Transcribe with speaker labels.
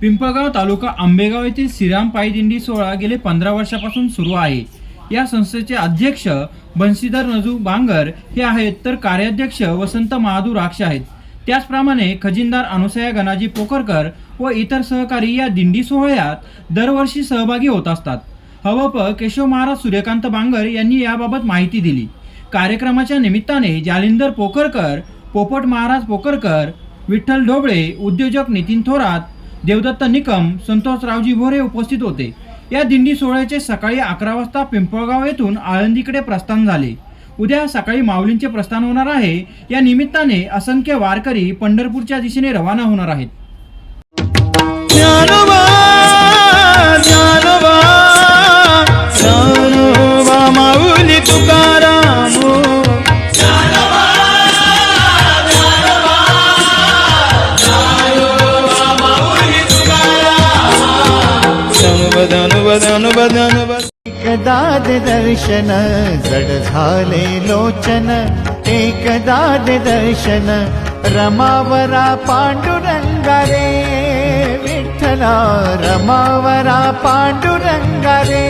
Speaker 1: पिंपळगाव तालुका आंबेगाव येथील श्रीराम पायदिंडी सोहळा गेले पंधरा वर्षापासून सुरू आहे. या संस्थेचे अध्यक्ष बंशीधर नजू बांगर हे आहेत तर कार्याध्यक्ष वसंत महादू राक्ष आहेत. त्याचप्रमाणे खजिनदार अनुसया गणाजी पोकरकर व इतर सहकारी या दिंडी सोहळ्यात दरवर्षी सहभागी होत असतात. हवप केशव महाराज सूर्यकांत बांगर यांनी याबाबत माहिती दिली. कार्यक्रमाच्या निमित्ताने जालिंदर पोकरकर पोपट महाराज पोकरकर विठ्ठल ढोबळे उद्योजक नितीन थोरात देवदत्त निकम संतोषरावजी भोरे उपस्थित होते. या दिंडी सोहळ्याचे सकाळी अकरा वाजता पिंपळगाव येथून आळंदीकडे प्रस्थान झाले. उद्या सकाळी माऊलींचे प्रस्थान होणार आहे. या निमित्ताने असंख्य वारकरी पंढरपूरच्या दिशेने रवाना होणार आहेत.
Speaker 2: ज्ञानोबा ज्ञानोबा ज्ञानोबा
Speaker 3: एकदा दे दर्शन जड झाले लोचन एकदा दे दर्शन रमावरा पांडुरंगा रे विठ्ठला रमावरा पांडुरंगा रे